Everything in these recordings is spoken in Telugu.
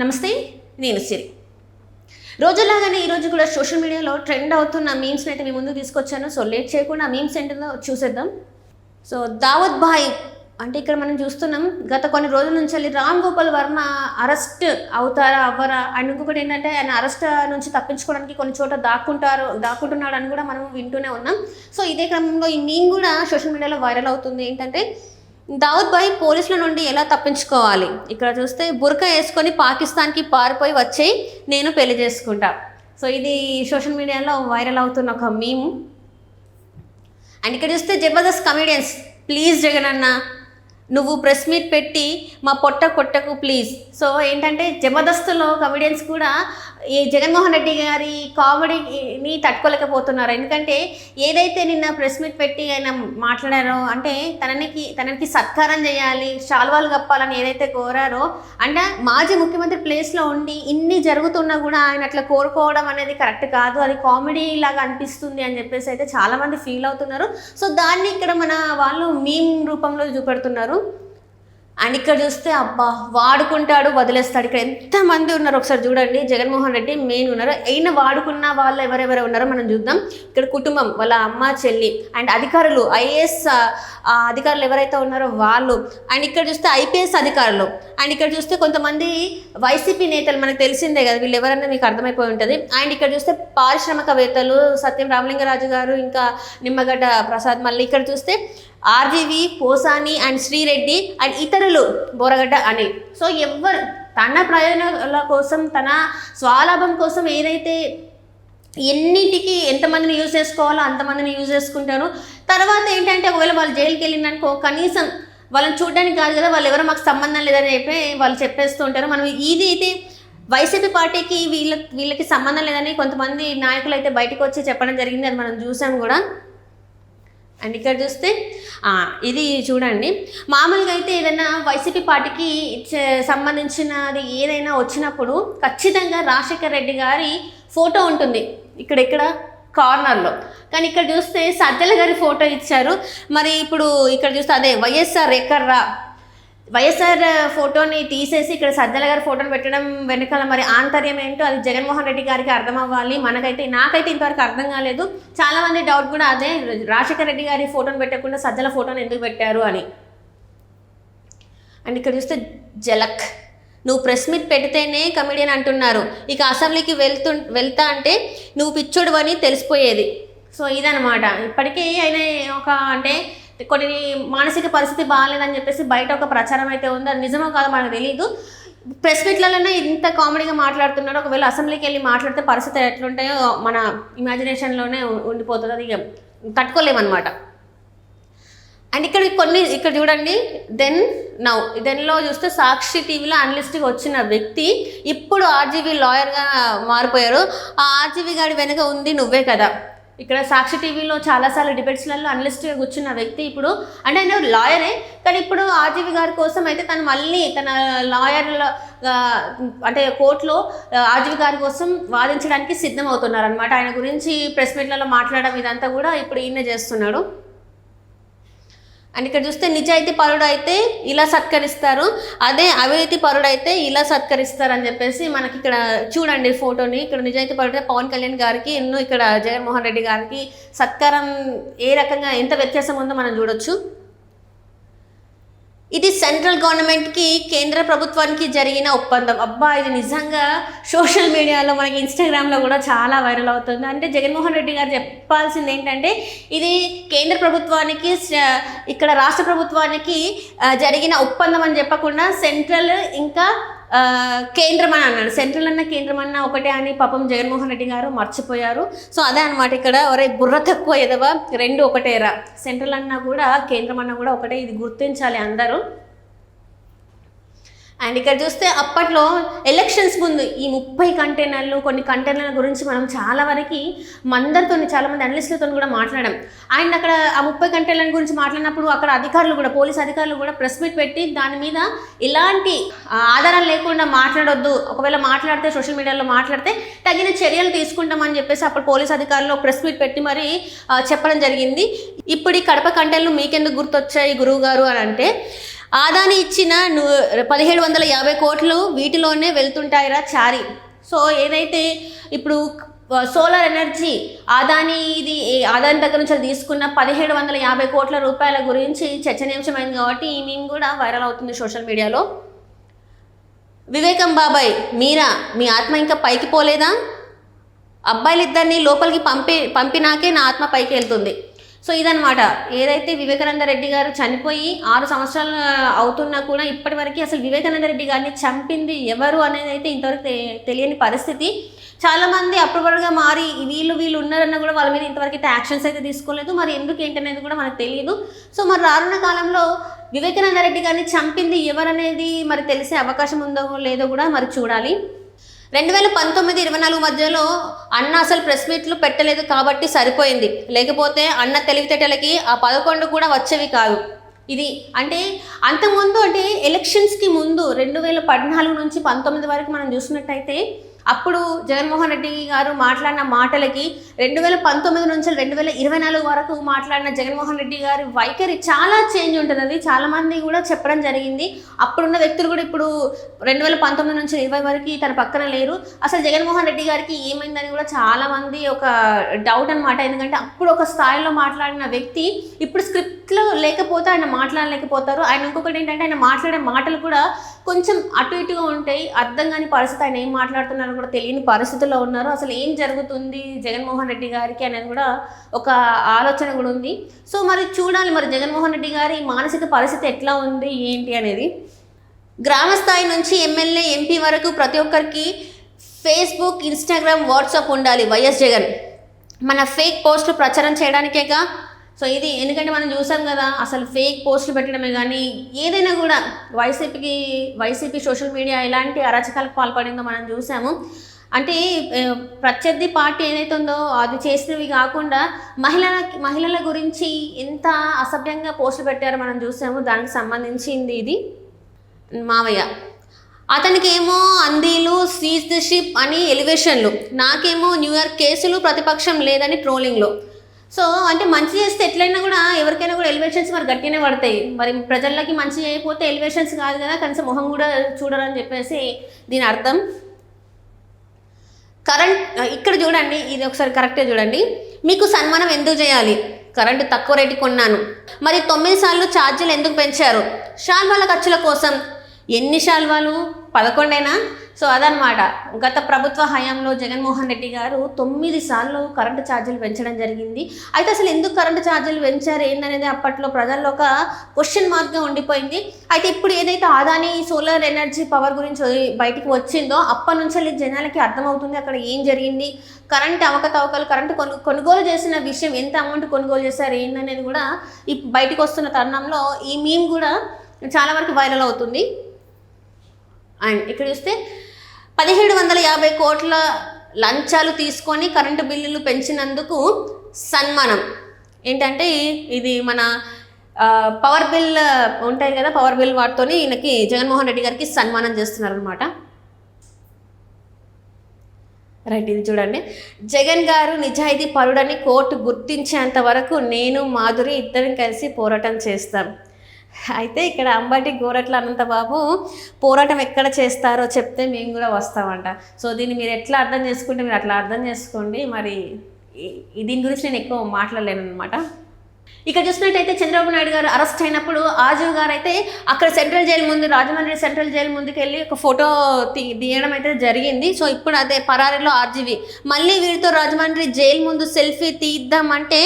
నమస్తే నేను సిరి. రోజులాగానే ఈరోజు కూడా సోషల్ మీడియాలో ట్రెండ్ అవుతున్న మీమ్స్ని అయితే మీ ముందు తీసుకొచ్చాను. సో లేట్ చేయకుండా మీమ్స్ ఏంటో చూసేద్దాం. సో దావత్ భాయ్ అంటే ఇక్కడ మనం చూస్తున్నాం గత కొన్ని రోజుల నుంచి వెళ్ళి రామ్ గోపాల్ వర్మ అరెస్ట్ అవుతారా అవ్వరా? అండ్ ఇంకొకటి ఏంటంటే ఆయన అరెస్ట్ నుంచి తప్పించుకోవడానికి కొన్ని చోట దాక్కుంటారు దాక్కుంటున్నాడు అని కూడా మనం వింటూనే ఉన్నాం. సో ఇదే క్రమంలో ఈ మీమ్ కూడా సోషల్ మీడియాలో వైరల్ అవుతుంది. ఏంటంటే దావుద్ భాయ్ పోలీసుల నుండి ఎలా తప్పించుకోవాలి? ఇక్కడ చూస్తే బురక వేసుకొని పాకిస్తాన్కి పారిపోయి వచ్చేయి నేను పెళ్ళి చేసుకుంటా. సో ఇది సోషల్ మీడియాలో వైరల్ అవుతున్న ఒక మీమ్. అండ్ ఇక్కడ చూస్తే జబర్దస్త్ కమెడియన్స్ ప్లీజ్ జగన్ అన్న నువ్వు ప్రెస్ మీట్ పెట్టి మా పొట్ట కొట్టకు ప్లీజ్. సో ఏంటంటే జబర్దస్త్లో కమెడియన్స్ కూడా ఈ జగన్మోహన్ రెడ్డి గారి కామెడీని తట్టుకోలేకపోతున్నారు. ఎందుకంటే ఏదైతే నిన్న ప్రెస్ మీట్ పెట్టి ఆయన మాట్లాడారో అంటే తననికి తనకి సత్కారం చేయాలి శాల్వాలు కప్పాలని ఏదైతే కోరారో అంటే మాజీ ముఖ్యమంత్రి ప్లేస్లో ఉండి ఇన్ని జరుగుతున్నా కూడా ఆయన అట్లా కోరుకోవడం అనేది కరెక్ట్ కాదు. అది కామెడీ లాగా అనిపిస్తుంది అని చెప్పేసి అయితే చాలామంది ఫీల్ అవుతున్నారు. సో దాన్ని ఇక్కడ మన వాళ్ళు మీమ్ రూపంలో చూపెడుతున్నారు. అండ్ ఇక్కడ చూస్తే అబ్బా వాడుకుంటాడు వదిలేస్తాడు. ఇక్కడ ఎంతమంది ఉన్నారు ఒకసారి చూడండి. జగన్మోహన్ రెడ్డి మెయిన్ ఉన్నారు. అయిన వాడుకున్న వాళ్ళు ఎవరెవరు ఉన్నారో మనం చూద్దాం. ఇక్కడ కుటుంబం వాళ్ళ అమ్మ చెల్లి. అండ్ అధికారులు ఐఏఎస్ అధికారులు ఎవరైతే ఉన్నారో వాళ్ళు. అండ్ ఇక్కడ చూస్తే ఐపీఎస్ అధికారులు. అండ్ ఇక్కడ చూస్తే కొంతమంది వైసీపీ నేతలు మనకు తెలిసిందే కదా వీళ్ళు ఎవరన్నా మీకు అర్థమైపోయి ఉంటుంది. అండ్ ఇక్కడ చూస్తే పారిశ్రామికవేత్తలు సత్యం రామలింగరాజు గారు ఇంకా నిమ్మగడ్డ ప్రసాద్ మళ్ళీ. ఇక్కడ చూస్తే RGV Posani and Sri Reddy and ఇతరులు బోరగడ్డ అనిల్ సో ఎవరు తన ప్రయోజనాల కోసం తన స్వలాభం కోసం ఏదైతే ఎన్నిటికీ ఎంతమందిని యూజ్ చేసుకోవాలో అంతమందిని యూజ్ చేసుకుంటారు. తర్వాత ఏంటంటే ఒకవేళ వాళ్ళు జైలుకి వెళ్ళిందనుకో కనీసం వాళ్ళని చూడడానికి కాదు కదా వాళ్ళు ఎవరో మాకు సంబంధం లేదని చెప్పి వాళ్ళు చెప్పేస్తూ ఉంటారు. మనం ఇది అయితే వైసీపీ పార్టీకి వీళ్ళ వీళ్ళకి సంబంధం లేదని కొంతమంది నాయకులు అయితే బయటకు వచ్చి చెప్పడం జరిగింది. అది మనం చూసాం కూడా. అండ్ ఇక్కడ చూస్తే ఇది చూడండి. మామూలుగా అయితే ఏదైనా వైసీపీ పార్టీకి చే- సంబంధించినది ఏదైనా వచ్చినప్పుడు ఖచ్చితంగా రాజశేఖర్ రెడ్డి గారి ఫోటో ఉంటుంది. ఇక్కడ ఇక్కడ కార్నర్లో. కానీ ఇక్కడ చూస్తే సజ్జల గారి ఫోటో ఇచ్చారు. మరి ఇప్పుడు ఇక్కడ చూస్తే అదే వైఎస్ఆర్ ఎక్కర్రా వైఎస్ఆర్ ఫోటోని తీసేసి ఇక్కడ సజ్జల గారి ఫోటోని పెట్టడం వెనకాల మరి ఆంతర్యం ఏంటో అది జగన్మోహన్ రెడ్డి గారికి అర్థం అవ్వాలి మనకైతే నాకైతే ఇంతవరకు అర్థం కాలేదు. చాలా మంది డౌట్ కూడా అదే రాజశేఖర రెడ్డి గారి ఫోటోని పెట్టకుండా సజ్జల ఫోటోని ఎందుకు పెట్టారు అని. అండ్ ఇక్కడ చూస్తే జలక్. నువ్వు ప్రెస్ మీట్ పెడితేనే కమెడియన్ అంటున్నారు. ఇక అసెంబ్లీకి వెళ్తు వెళ్తా అంటే నువ్వు పిచ్చోడు అని తెలిసిపోయేది. సో ఇదనమాట ఇప్పటికీ ఆయన ఒక అంటే కొన్ని మానసిక పరిస్థితి బాగాలేదని చెప్పేసి బయట ఒక ప్రచారం అయితే ఉంది. అది నిజమో కాదో మనకు తెలియదు ప్రెస్ మీట్లలోనే ఇంత కామెడీగా మాట్లాడుతున్నాడు ఒకవేళ అసెంబ్లీకి వెళ్ళి మాట్లాడితే పరిస్థితి ఎట్లుంటాయో మన ఇమాజినేషన్లోనే ఉండిపోతుంది. అది తట్టుకోలేమన్నమాట. అండ్ ఇక్కడ కొన్ని ఇక్కడ చూడండి. దెన్ నౌ దెన్లో చూస్తే సాక్షి టీవీలో అనలిస్ట్గా వచ్చిన వ్యక్తి ఇప్పుడు ఆర్జీవీ లాయర్గా మారిపోయారు. ఆ ఆర్జీవీ గాడి వెనుక ఉంది నువ్వే కదా. ఇక్కడ సాక్షి టీవీలో చాలాసార్లు డిబేట్స్లలో అనలిస్ట్గా కూర్చున్న వ్యక్తి ఇప్పుడు అంటే ఆయన లాయరే కానీ ఇప్పుడు ఆర్జీవి గారి కోసం అయితే తను మళ్ళీ తన లాయర్ల అంటే కోర్టులో ఆర్జీవి గారి కోసం వాదించడానికి సిద్ధం అవుతున్నారు అనమాట ఆయన గురించి ప్రెస్ మీట్లలో మాట్లాడడం ఇదంతా కూడా ఇప్పుడు ఈయన చేస్తున్నాడు. అండ్ ఇక్కడ చూస్తే నిజాయితీ పరుడు అయితే ఇలా సత్కరిస్తారు అదే అవినీతి పరుడు అయితే ఇలా సత్కరిస్తారు అని చెప్పేసి మనకి ఇక్కడ చూడండి ఫోటోని. ఇక్కడ నిజాయితీ పరుడు పవన్ కళ్యాణ్ గారికి ఎన్నో ఇక్కడ జగన్మోహన్ రెడ్డి గారికి సత్కారం ఏ రకంగా ఎంత వ్యత్యాసం ఉందో మనం చూడొచ్చు. ఇది సెంట్రల్ గవర్నమెంట్కి కేంద్ర ప్రభుత్వానికి జరిగిన ఒప్పందం. అబ్బా ఇది నిజంగా సోషల్ మీడియాలో మనకి ఇన్స్టాగ్రామ్లో కూడా చాలా వైరల్ అవుతుంది. అంటే జగన్మోహన్ రెడ్డి గారు చెప్పాల్సింది ఏంటంటే ఇది కేంద్ర ప్రభుత్వానికి ఇక్కడ రాష్ట్ర ప్రభుత్వానికి జరిగిన ఒప్పందం అని చెప్పకుండా సెంట్రల్ ఇంకా కేంద్రం అని అన్నాడు. సెంట్రల్ అన్న కేంద్రం అన్న ఒకటే అని పాపం జగన్మోహన్ రెడ్డి గారు మర్చిపోయారు. సో అదే అనమాట ఇక్కడ. ఒరే బుర్ర తక్కువ ఎదవ? రెండు ఒకటేరా. సెంట్రల్ అన్నా కూడా కేంద్రం అన్నా కూడా ఒకటే. ఇది గుర్తించాలి అందరూ. అండ్ ఇక్కడ చూస్తే అప్పట్లో ఎలక్షన్స్ ముందు ఈ ముప్పై కంటైనర్లు కొన్ని కంటైనర్ల గురించి మనం చాలా వరకు మందరితో చాలామంది అనలిస్టులతో కూడా మాట్లాడాం. అండ్ అక్కడ ఆ ముప్పై కంటైనర్ల గురించి మాట్లాడినప్పుడు అక్కడ అధికారులు కూడా పోలీస్ అధికారులు కూడా ప్రెస్ మీట్ పెట్టి దాని మీద ఎలాంటి ఆధారం ఆధారాలు లేకుండా మాట్లాడొద్దు. ఒకవేళ మాట్లాడితే సోషల్ మీడియాలో మాట్లాడితే తగిన చర్యలు తీసుకుంటామని చెప్పేసి అప్పుడు పోలీస్ అధికారులు ప్రెస్ మీట్ పెట్టి మరి చెప్పడం జరిగింది. ఇప్పుడు ఈ కడప కంటైనర్లు మీకెందుకు గుర్తొచ్చాయి గురువు గారు అని అంటే ఆదాని ఇచ్చిన పదిహేడు వందల యాభై కోట్లు వీటిలోనే వెళ్తుంటాయిరా చారి. సో ఏదైతే ఇప్పుడు సోలార్ ఎనర్జీ ఆదాని ఇది ఆదాని దగ్గర నుంచి తీసుకున్న పదిహేడు వందల యాభై కోట్ల రూపాయల గురించి చర్చనీయాంశమైంది కాబట్టి ఈ మేము కూడా వైరల్ అవుతుంది సోషల్ మీడియాలో. వివేకం బాబాయ్ మీరా మీ ఆత్మ ఇంకా పైకి పోలేదా? అబ్బాయిలిద్దరిని లోపలికి పంపి పంపినాకే నా ఆత్మ పైకి వెళ్తుంది. సో ఇదనమాట ఏదైతే వివేకానంద రెడ్డి గారు చనిపోయి ఆరు సంవత్సరాలు అవుతున్నా కూడా ఇప్పటివరకు అసలు వివేకానంద రెడ్డి గారిని చంపింది ఎవరు అనేది అయితే ఇంతవరకు తె- తెలియని పరిస్థితి. చాలామంది అప్రూవర్గా మారి వీళ్ళు వీళ్ళు ఉన్నారన్న కూడా వాళ్ళ మీద ఇంతవరకు అయితే యాక్షన్స్ అయితే తీసుకోలేదు. మరి ఎందుకు ఏంటనేది కూడా మనకు తెలియదు. సో మరి రానున్న కాలంలో వివేకానంద రెడ్డి గారిని చంపింది ఎవరనేది మరి తెలిసే అవకాశం ఉందో లేదో కూడా మరి చూడాలి. రెండు వేల పంతొమ్మిది ఇరవై నాలుగు మధ్యలో అన్న అసలు ప్రెస్ మీట్లు పెట్టలేదు కాబట్టి సరిపోయింది. లేకపోతే అన్న తెలివితేటలకి ఆ పదకొండు కూడా వచ్చేవి కాదు. ఇది అంటే అంతకుముందు అంటే ఎలక్షన్స్కి ముందు రెండు వేల పద్నాలుగు నుంచి పంతొమ్మిది వరకు మనం చూసినట్టయితే అప్పుడు జగన్మోహన్ రెడ్డి గారు మాట్లాడిన మాటలకి రెండు వేల పంతొమ్మిది నుంచి రెండు వేల ఇరవై నాలుగు వరకు మాట్లాడిన జగన్మోహన్ రెడ్డి గారి వైఖరి చాలా చేంజ్ ఉంటుంది అది చాలామంది కూడా చెప్పడం జరిగింది. అప్పుడున్న వ్యక్తులు కూడా ఇప్పుడు రెండు వేల పంతొమ్మిది నుంచి ఇరవై వరకు తన పక్కన లేరు. అసలు జగన్మోహన్ రెడ్డి గారికి ఏమైందని కూడా చాలామంది ఒక డౌట్ అనమాట ఎందుకంటే అప్పుడు ఒక స్థాయిలో మాట్లాడిన వ్యక్తి ఇప్పుడు స్క్రిప్ట్లో లేకపోతే ఆయన మాట్లాడలేకపోతారు. ఆయన ఇంకొకటి ఏంటంటే ఆయన మాట్లాడే మాటలు కూడా కొంచెం అటు ఇటుగా ఉంటాయి. అర్థం కాని పరిస్థితి ఆయన ఏం మాట్లాడుతున్నారో కూడా తెలియని పరిస్థితుల్లో ఉన్నారు. అసలు ఏం జరుగుతుంది జగన్మోహన్ రెడ్డి గారికి అనేది కూడా ఒక ఆలోచన కూడా ఉంది. సో మరి చూడాలి మరి జగన్మోహన్ రెడ్డి గారి మానసిక పరిస్థితి ఎట్లా ఉంది ఏంటి అనేది. గ్రామ స్థాయి నుంచి ఎమ్మెల్యే ఎంపీ వరకు ప్రతి ఒక్కరికి ఫేస్బుక్ ఇన్స్టాగ్రామ్ వాట్సాప్ ఉండాలి. వైఎస్ జగన్. మన ఫేక్ పోస్టులు ప్రచారం చేయడానికేగా సో ఇది ఎందుకంటే మనం చూసాం కదా అసలు ఫేక్ పోస్టులు పెట్టడమే కానీ ఏదైనా కూడా వైసీపీకి వైసీపీ సోషల్ మీడియా ఎలాంటి అరాచకాలకు పాల్పడిందో మనం చూసాము. అంటే ప్రత్యర్థి పార్టీ ఏదైతే ఉందో అది చేసినవి కాకుండా మహిళల మహిళల గురించి ఎంత అసభ్యంగా పోస్టులు పెట్టారో మనం చూసాము. దానికి సంబంధించింది ఇది మావయ్య. అతనికి ఏమో అందీలు సీజ్ ది షిప్ అని ఎలివేషన్లు. నాకేమో న్యూయార్క్ కేసులు ప్రతిపక్షం లేదని ట్రోలింగ్లో సో అంటే మంచి చేస్తే ఎట్లయినా కూడా ఎవరికైనా కూడా ఎలివేషన్స్ మరి గట్టినే పడతాయి. మరి ప్రజలకి మంచి చేయకపోతే ఎలివేషన్స్ కాదు కదా కనీసం మొహం కూడా చూడరని చెప్పేసి దీని అర్థం. కరెంట్ ఇక్కడ చూడండి ఇది ఒకసారి కరెక్ట్గా చూడండి. మీకు సన్మానం ఎందుకు చేయాలి? కరెంటు తక్కువ రేటు కొన్నాను. మరి తొమ్మిది సార్లు ఛార్జీలు ఎందుకు పెంచారు? షాల్వాల ఖర్చుల కోసం. ఎన్ని షాల్వాలు? పదకొండేనా? సో అదనమాట గత ప్రభుత్వ హయాంలో జగన్మోహన్ రెడ్డి గారు తొమ్మిది సార్లు కరెంటు ఛార్జీలు పెంచడం జరిగింది. అయితే అసలు ఎందుకు కరెంటు ఛార్జీలు పెంచారు? ఏందనేది అప్పట్లో ప్రజల్లో ఒక క్వశ్చన్ మార్క్గా ఉండిపోయింది. అయితే ఇప్పుడు ఏదైతే ఆదాని సోలార్ ఎనర్జీ పవర్ గురించి బయటికి వచ్చిందో అప్పటి నుంచి జనాలకి అర్థమవుతుంది అక్కడ ఏం జరిగింది. కరెంట్ అవకతవకలు కరెంటు కొను కొనుగోలు చేసిన విషయం ఎంత అమౌంట్ కొనుగోలు చేశారు? ఏందనేది కూడా ఈ బయటకు వస్తున్న తరుణంలో ఈ మీమ్ కూడా చాలా వరకు వైరల్ అవుతుంది. అండ్ ఇక్కడ చూస్తే పదిహేడు వందల యాభై కోట్ల లంచాలు తీసుకొని కరెంటు బిల్లులు పెంచినందుకు సన్మానం. ఏంటంటే ఇది మన పవర్ బిల్ ఉంటాయి కదా పవర్ బిల్ వాటితోని ఈయనకి జగన్మోహన్ రెడ్డి గారికి సన్మానం చేస్తున్నారు అనమాట రైట్ ఇది చూడండి. జగన్ గారు నిజాయితీ పరుడని కోర్టు గుర్తించేంత వరకు నేను మాధురి ఇద్దరం కలిసి పోరాటం చేస్తాం. అయితే ఇక్కడ అంబటి గోరట్ల అనంతబాబు పోరాటం ఎక్కడ చేస్తారో చెప్తే మేము కూడా వస్తామంట. సో దీన్ని మీరు ఎట్లా అర్థం చేసుకుంటే మీరు అట్లా అర్థం చేసుకోండి. మరి దీని గురించి నేను ఎక్కువ మాట్లాడలేను అనమాట ఇక్కడ చూసినట్టయితే చంద్రబాబు నాయుడు గారు అరెస్ట్ అయినప్పుడు ఆజీవ్ గారు అయితే అక్కడ సెంట్రల్ జైలు ముందు రాజమండ్రి సెంట్రల్ జైలు ముందుకు వెళ్ళి ఒక ఫోటో తీ తీయడం అయితే జరిగింది. సో ఇప్పుడు అదే పరారీలో ఆర్జీవి. మళ్ళీ వీరితో రాజమండ్రి జైలు ముందు సెల్ఫీ తీద్దామంటే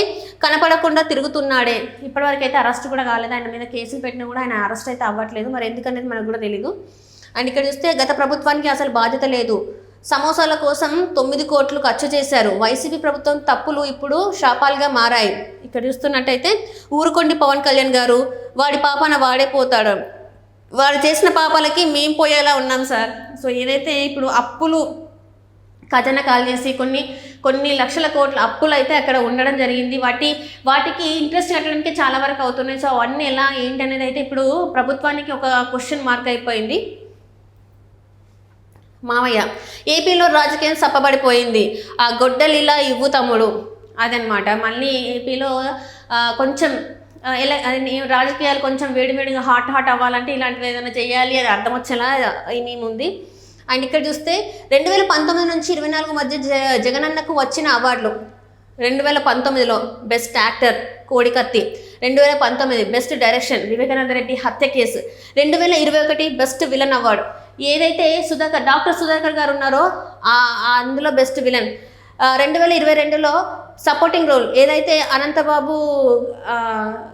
కనపడకుండా తిరుగుతున్నాడే. ఇప్పటివరకు అయితే అరెస్ట్ కూడా కాలేదు. ఆయన మీద కేసులు పెట్టినా కూడా ఆయన అరెస్ట్ అయితే అవ్వట్లేదు. మరి ఎందుకనేది మనకు కూడా తెలియదు అండ్ ఇక్కడ చూస్తే గత ప్రభుత్వానికి అసలు బాధ్యత లేదు. సమోసాల కోసం తొమ్మిది కోట్లు ఖర్చు చేశారు. వైసీపీ ప్రభుత్వం తప్పులు ఇప్పుడు శాపాలుగా మారాయి. ఇక్కడ చూస్తున్నట్టయితే ఊరుకొండి పవన్ కళ్యాణ్ గారు వాడి పాపాన వాడే పోతాడు. వాడు చేసిన పాపాలకి మేం పోయేలా ఉన్నాం సార్. సో ఏదైతే ఇప్పుడు అప్పులు ఖజానా కాల్ చేసి కొన్ని కొన్ని లక్షల కోట్ల అప్పులు అయితే అక్కడ ఉండడం జరిగింది. వాటి వాటికి ఇంట్రెస్ట్ కట్టడానికి చాలా వరకు అవుతున్నాయి. సో అవన్నీ ఎలా ఏంటి అనేది అయితే ఇప్పుడు ప్రభుత్వానికి ఒక క్వశ్చన్ మార్క్ అయిపోయింది. మామయ్య ఏపీలో రాజకీయం సప్పబడిపోయింది. ఆ గొడ్డలిలా ఇవ్వు తమ్ముడు. అదనమాట మళ్ళీ ఏపీలో కొంచెం ఎలా రాజకీయాలు కొంచెం వేడివేడిగా హాట్ హాట్ అవ్వాలంటే ఇలాంటివి ఏదైనా చేయాలి అది అర్థం వచ్చేలా ఈ ఉంది అండ్ ఇక్కడ చూస్తే రెండు వేల పంతొమ్మిది నుంచి ఇరవై నాలుగు మధ్య జ జగనన్నకు వచ్చిన అవార్డులు. రెండు వేల పంతొమ్మిదిలో బెస్ట్ యాక్టర్ కోడికత్తి. రెండు వేల పంతొమ్మిది బెస్ట్ డైరెక్షన్ వివేకానంద రెడ్డి హత్య కేసు. రెండు వేల ఇరవై ఒకటి బెస్ట్ విలన్ అవార్డు. ఏదైతే సుధాకర్ డాక్టర్ సుధాకర్ గారు ఉన్నారో అందులో బెస్ట్ విలన్ రెండు వేల ఇరవై రెండులో సపోర్టింగ్ రోల్ ఏదైతే అనంతబాబు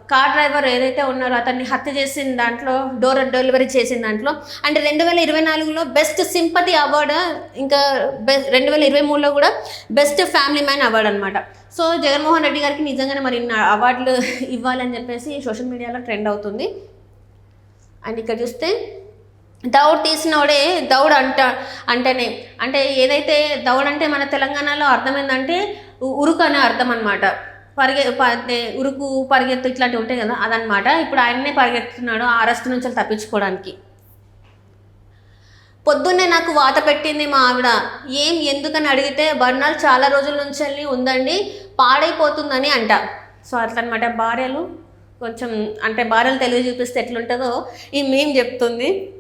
కార్ డ్రైవర్ ఏదైతే ఉన్నారో అతన్ని హత్య చేసిన దాంట్లో డోర్ డెలివరీ చేసిన దాంట్లో అండ్ రెండు వేల ఇరవై నాలుగులో బెస్ట్ సింపతి అవార్డు ఇంకా బె రెండు వేల ఇరవై మూడులో కూడా బెస్ట్ ఫ్యామిలీ మ్యాన్ అవార్డు అనమాట సో జగన్మోహన్ రెడ్డి గారికి నిజంగానే మరి అవార్డులు ఇవ్వాలని చెప్పేసి సోషల్ మీడియాలో ట్రెండ్ అవుతుంది. అండ్ ఇక్కడ చూస్తే దౌడ్ తీసినోడే దౌడ్ అంట అంటేనే. అంటే ఏదైతే దౌడ్ అంటే మన తెలంగాణలో అర్థం ఏంటంటే ఉరుకు అనే అర్థం అనమాట పరిగె ప- ఉరుకు పరిగెత్తు ఇట్లాంటివి ఉంటాయి కదా అదనమాట ఇప్పుడు ఆయననే పరిగెత్తున్నాడు ఆ అరెస్ట్ నుంచి తప్పించుకోవడానికి. పొద్దున్నే నాకు వాత పెట్టింది మా ఆవిడ. ఏం ఎందుకని అడిగితే బర్నాలు చాలా రోజుల నుంచి వెళ్ళి ఉందండి పాడైపోతుందని అంట. సో అట్లనమాట భార్యలు కొంచెం అంటే భార్యలు తెలివి చూపిస్తే ఎట్లుంటుందో ఈ మేం చెప్తుంది.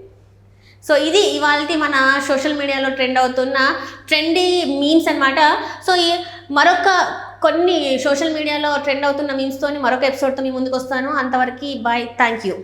సో ఇది ఇవాళ మన సోషల్ మీడియాలో ట్రెండ్ అవుతున్న ట్రెండీ మీమ్స్ అనమాట సో ఈ మరొక కొన్ని సోషల్ మీడియాలో ట్రెండ్ అవుతున్న మీమ్స్తో మరొక ఎపిసోడ్తో మీ ముందుకు వస్తాను అంతవరకు బాయ్ థ్యాంక్ యూ